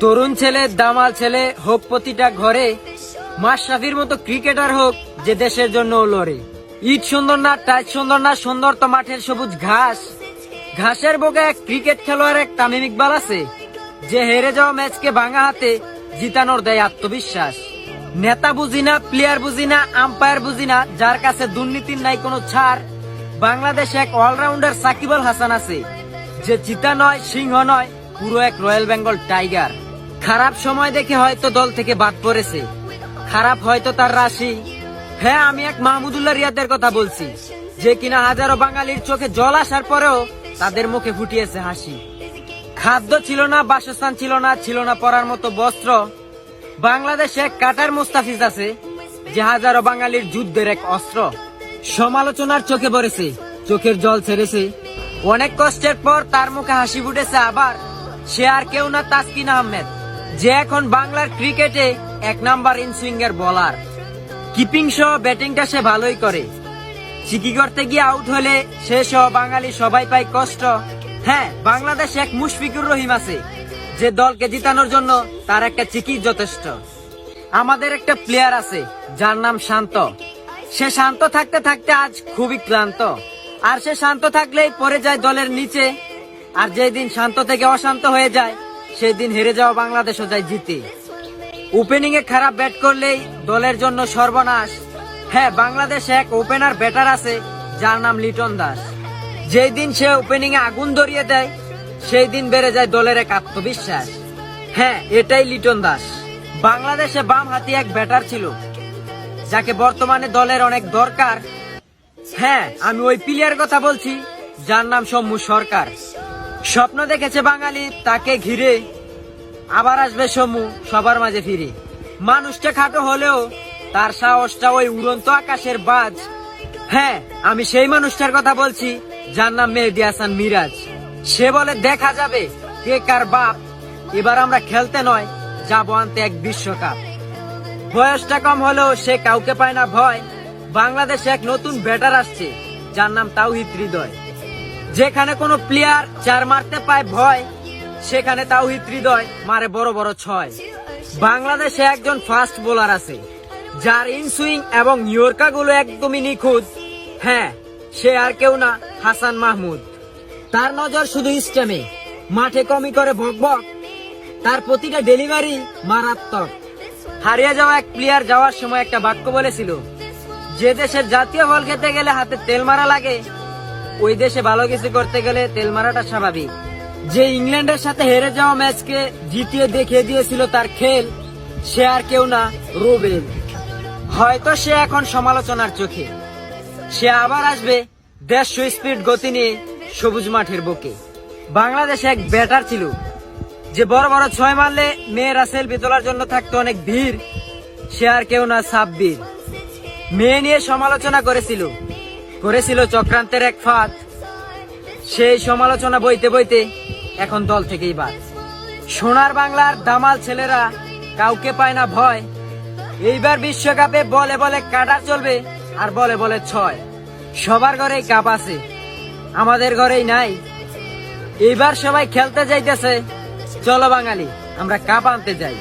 তরুণ ছেলে, দামাল ছেলে, হোক প্রতিটা ঘরে মাশরাফির মতো ক্রিকেটার হোক যে দেশের জন্য লড়ে। ইট সুন্দর না, টাইট সুন্দর না, সুন্দর তো মাঠের সবুজ ঘাস। ঘাসের বুকে এক ক্রিকেট খেলোয়াড়, এক তামিম ইকবাল আছে, যে হেরে যাওয়া ম্যাচকে ভাঙা হাতে জিতানোর দেয় আত্মবিশ্বাস। নেতা বুঝি না প্লেয়ার বুঝি না আম্পায়ার বুঝি না, যার কাছে দুর্নীতির নাই কোনো ছাড়। বাংলাদেশে এক অলরাউন্ডার সাকিব আল হাসান আছে, যে চিতা নয়, সিংহ নয় পুরো এক রয়্যাল বেঙ্গল টাইগার। খারাপ সময় দেখে হয়তো দল থেকে বাদ পড়েছে। খারাপ হয়তো তার রাশি। হ্যাঁ আমি এক মাহমুদুল্লাহ রিয়াদের কথা বলছি। যে কিনা হাজারো বাঙালির চোখে জল আসার পরেও তাদের মুখে ফুটিয়েছে হাসি। খাদ্য ছিল না, বাসস্থান ছিল না ছিল না পরার মতো বস্ত্র। বাংলাদেশে এক কাটার মুস্তাফিজ আছে, যে হাজারো বাঙালির যুদ্ধের এক অস্ত্র। সমালোচনার চোখে পড়েছে, চোখের জল ছেড়েছে। অনেক কষ্টের পর তার মুখে হাসি ফুটেছে আবার। সে আর কেউ না তাসকিন আহমেদ, যে এখন বাংলার ক্রিকেটে এক নাম্বার ইনসুইঙ্গের বলার কিপিং সহ ব্যাটিংটা সে ভালোই করে। চিকি করতে গিয়ে আউট হলে সে সহ বাঙালি সবাই পায় কষ্ট। হ্যাঁ বাংলাদেশে এক মুশফিকুর রহিম আছে, যে দলকে জিতানোর জন্য তার একটা চিকি যথেষ্ট। আমাদের একটা প্লেয়ার আছে, যার নাম শান্ত। সে শান্ত থাকতে থাকতে আজ খুবই ক্লান্ত। আর সে শান্ত থাকলেই পড়ে যায় দলের নিচে আর যেই দিন শান্ত থেকে অশান্ত হয়ে যায়, সেই দিন হেরে যাওয়া বাংলাদেশও যায় জিতে। ওপেনিং এ খারাপ ব্যাট করলেই দলের জন্য সর্বনাশ। হ্যাঁ বাংলাদেশে এক ওপেনার ব্যাটার আছে, যার নাম লিটন দাস। যেই দিন সে ওপেনিং এ আগুন ধরিয়ে দেয়, সেই দিন বেড়ে যায় দলের এক আত্মবিশ্বাস। হ্যাঁ এটাই লিটন দাস। বাংলাদেশে বাম হাতি এক ব্যাটার ছিল, যাকে বর্তমানে দলের অনেক দরকার। হ্যাঁ আমি ওই প্লেয়ার কথা বলছি, যার নাম সম্মু সরকার। স্বপ্ন দেখেছে বাঙালি, তাকে ঘিরে আবার আসবে সমু সবার মাঝে ফিরে। মানুষটা খাটো হলেও তার সাহসটা ওই উড়ন্ত আকাশের বাজ। হ্যাঁ আমি সেই মানুষটার কথা বলছি, যার নাম মেহেদি হাসান মিরাজ। সে বলে, দেখা যাবে কে কার বাপ। এবার আমরা খেলতে নয়, যাব আনতে এক বিশ্বকাপ। বয়সটা কম হলেও সে কাউকে পায় না ভয়। বাংলাদেশে এক নতুন ব্যাটার আসছে, যার নাম তাওহিদ হৃদয়। যেখানে কোনো প্লেয়ার চার মারতে পায় ভয়, সেখানে তাওহিদ হৃদয় মারে বড় বড় ছয়। বাংলাদেশে একজন ফাস্ট বোলার আছে, যার ইনসুইং এবং ইয়র্কা গুলো একদমই নিখুঁত। হ্যাঁ সে আর কেউ না, হাসান মাহমুদ। তার নজর শুধু স্টেমে মাঠে কমি করে ভকভক তার প্রতিটা ডেলিভারি মারাত্মক। হারিয়ে যাওয়া এক প্লেয়ার যাওয়ার সময় একটা বাক্য বলেছিল, যে দেশের জাতীয় বল খেতে গেলে হাতে তেল মারা লাগে ওই দেশে ভালো কিছু করতে গেলে তেল মারাটা স্বাভাবিক। যে ইংল্যান্ডের সাথে হেরে যাওয়া ম্যাচকে জিতিয়ে দেখিয়ে দিয়েছিল তার খেল, সে আর কেউ না, রুবেল। হয়তো সে এখন সমালোচনার চোখে। সে আবার আসবে দেড়শো স্পিড গতি নিয়ে সবুজ মাঠের বুকে। বাংলাদেশে এক ব্যাটার ছিল, যে বড় বড় ছয় মারলে মেয়েরা সেলফি তোলার জন্য থাকতো অনেক ভিড়, সে আর কেউ না, সাব্বির। মেয়ে নিয়ে সমালোচনা করেছিল করেছিল চক্রান্তের এক ফাঁদ। সেই সমালোচনা বইতে বইতে এখন দল থেকেই বাদ। সোনার বাংলার দামাল ছেলেরা কাউকে পায় না ভয়। এইবার বিশ্বকাপে বলে বলে কাটা চলবে আর বলে বলে ছয়। সবার ঘরেই কাপ আছে, আমাদের ঘরেই নাই। এইবার সবাই খেলতে যাইতেছে, চলো বাঙালি, আমরা কাপ আনতে যাই।